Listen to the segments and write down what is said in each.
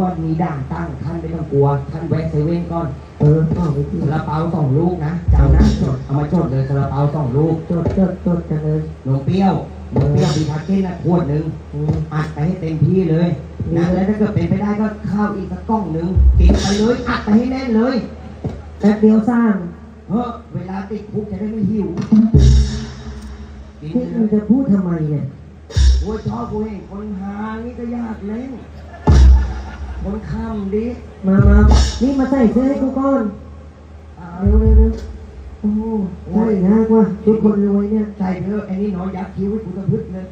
ว่ามีด่านตั้งท่านไม่ต้องกลัว ท่านแวะเซเว่นก่อนเออเอาไปที่ซาลาเปาสองลูกนะจำนะจดเอามาจดเลยซาลาเปาสองลูกจดจดจดกันเลยนมเปรี้ยวนมเปรี้ยวมีทาเก้นนะขวดหนึ่งอืมอัดไปให้เต็มที่เลยนะแล้วถ้าเกิดเป็นไปได้ก็ข้าวอีกสักกล้องหนึ่งกินไปเลยอัดไปให้แน่นเลยแป๊บเดียวสร้างเฮ้อเวลาติดคุกจะได้ไม่หิวกินที่เลมึงยจะพูดทำไมเนี่ยโอ้ยชอบกูเห็นคนหานี่ก็ยากเล่น คนข้ามดิมามานี่มาใส่เสื้อให้กูก่อนอ่าเร็วเร็วเร็วโอ้โหใช่ยากว่ะชุดคนรวยเนี่ยใส่เถอะไอ้นี่น้อยยักษ์คิ้วให้กูตะพึดเลย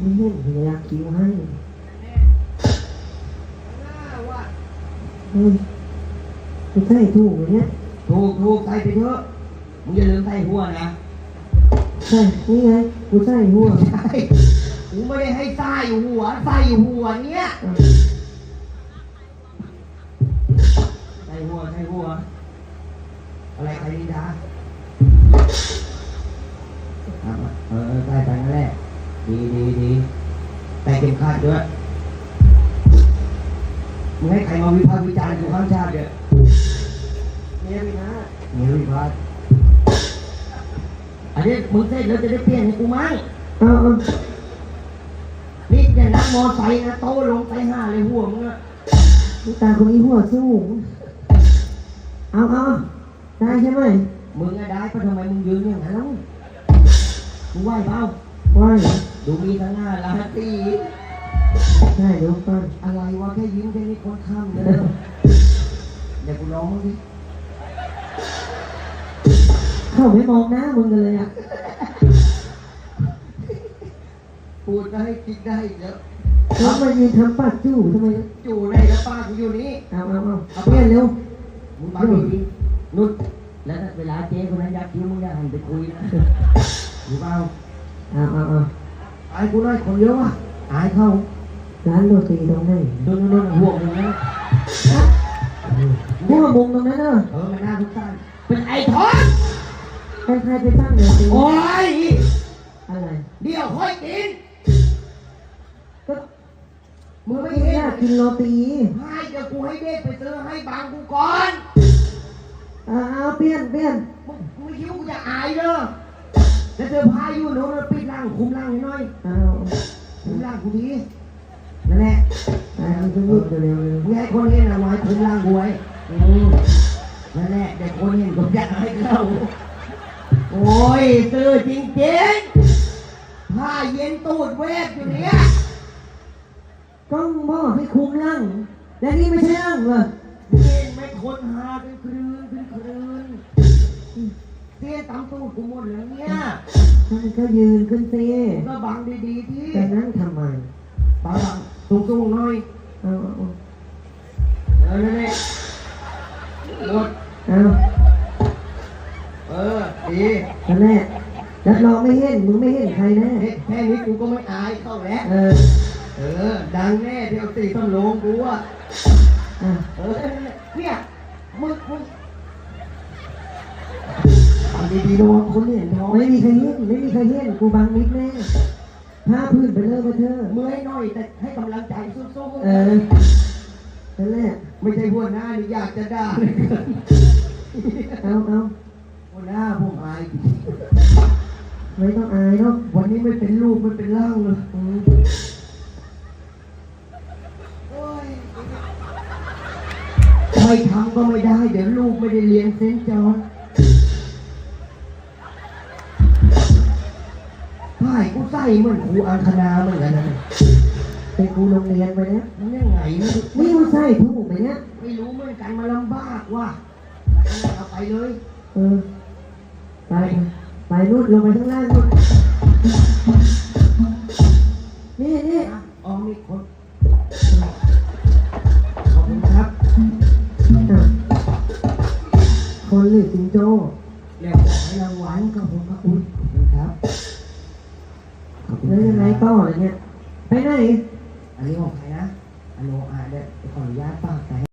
ไม่เห็นพยาคิวให้เฮ้ยกูใส่ถูกไหมเนี่ยถูกถูกใส่ไปเถอะมึงอย่าลืมใส่หัวนะใช่นี่ไงกูใส่หัวใช่กูไม่ได้ให้ใส่หัวใส่หัวเนี้ย ใส่หัวใส่หัว อะไรใครดีดาอะเออเออใส่ไปนั่นแหละดีดีดีใส่เข็มขัดด้วยมึงให้ใครมาวิพากษ์วิจารณ์กูข้างชาติเดี๋ยวเนี่ยพี่นะนี่วิพากษ์อันนี้มึงเสร็จแล้วจะได้เปลี่ยนให้กูมั้งเอาเอานี่อย่านั่งมอไซค์นะโตลงไปห้าเลยหัวมึงอะลูกตาคนนี้หัวสูง เอาเอาได้ใช่ไหมมึงอะได้ปะทำไมมึงยืนอย่างนั้นแล้วมึงไหวเปล่าว่าเหรอดูมีทั้งหน้าร้านตีใช่เดี๋ยวก่อนอะไรวะแค่ยิ้มแค่นี้คนข้ามเลยเดี๋ยวกูร้องมึงดิเข้าไม่มองหน้ามึงกันเลยอะพูดก็ให้คิดได้เยอะแล้วมายืนทำปากจู่ทำไมอยู่ในกระป้ากูอยู่นี่เอาเอาเอาเอาเปลี่ยนเร็ว มึงมาดีดินุชแล้วเวลาเจ๊คนนั้นอยากคิ้วมึงอย่าหันไปคุยนะรู้เปล่าเอาเอาเอาอายกูหน่อยคนเยอะว่ะอายเขาร้านโรตีตรงไหนโดนโดนห่วงมึงนะหัวมุมตรงนั้นเนอะเออมันน่าสงสารเป็นไอ้ทอนใครใครไปตั้งโรตีโอ้ยอะไรเดี๋ยวค่อยกินก็มึงไม่ไม่เห็นอยากกินโรตีให้เดี๋ยวกูให้เด็กไปซื้อให้บางกูก่อน เอาเอาเปลี่ยนเปลี่ยนมึงมึงไม่คิดว่ากูจะอายเด้อแล้วเธอพาอยู่โน้นปิดร่างคุมร่างให้หน่อยเอาคุมร่างกูดีนั่นแหละเอาเอาจะยืดเร็วๆเร็วมึงให้คนเห็นเอาไว้คุมร่างกูไว้อืมนั่นแหละเดี๋ยวคนเห็นก็อยากให้เข้าโอ้ยซื้อจริงๆผ้าเย็นตูดเวฟอยู่เนี่ยก็บอกให้คุมร่างและนี่ไม่ใช่ร่างเหรอ เห็นไหม่คนหาเป็นคลื่นเป็นคลื่นเสียตามตูดกูหมดเลยเนี่ยท่านก็ยืนขึ้นสิก็บังดีๆที่แต่นั่งทำไมบังสูงๆหน่อยเอาเอาเอาเออนั่นแหละหมดเอาเออดีนั่นแหละรับรองไม่เห็นมึงไม่เห็นใครแน่เฮ้ยแค่นี้กูก็ไม่อายเข้าแล้วเออ เออ ดังแน่ที่เอาตีต้นโลงกูอะ อะเออเนี่ยมึงมึงทำดีๆระวังคนเห็นท้องไม่มีใครเห็นไม่มีใครเห็นกูบังมิดแน่ผ้าพื้นไปเลยมาเถอะเมื่อยหน่อยแต่ให้กำลังใจสู้ๆเออนั่นแหละไม่ใช่หัวหน้านี่อยากจะด่าเลยเกินเอาเอาหัวหน้าผมอายไม่ต้องอายหรอกวันนี้ไม่เป็นลูกไม่เป็นร่างเลย มไม่ทำก็ไม่ได้ เดี๋ยวลูกไม่ได้เรียนเซนจอห์นพ่ายกูใส่เหมือนครูอังคณาเหมือนกันนะเป็นครูโรงเรียนไปแล้วมันยังไงไม่รู้นี่มันใส่ถูกไหมเนี่ยไม่รู้เหมือนกันมาลำบากว่ะเอาไปเลย เออ ไป ไปนู่นลงไปข้างล่างนู่นนี่นี่อ๋อมีคน คนหรือสิงโตแล้วขอให้รางวัลขอบคุณพระคุณขอบคุณครับขอบคุณแล้วยังไงครับต่อเลยเนี่ย ไปไหน อันนี้ของใครนะอันโนอาเดี๋ยวขออนุญาตฝากไป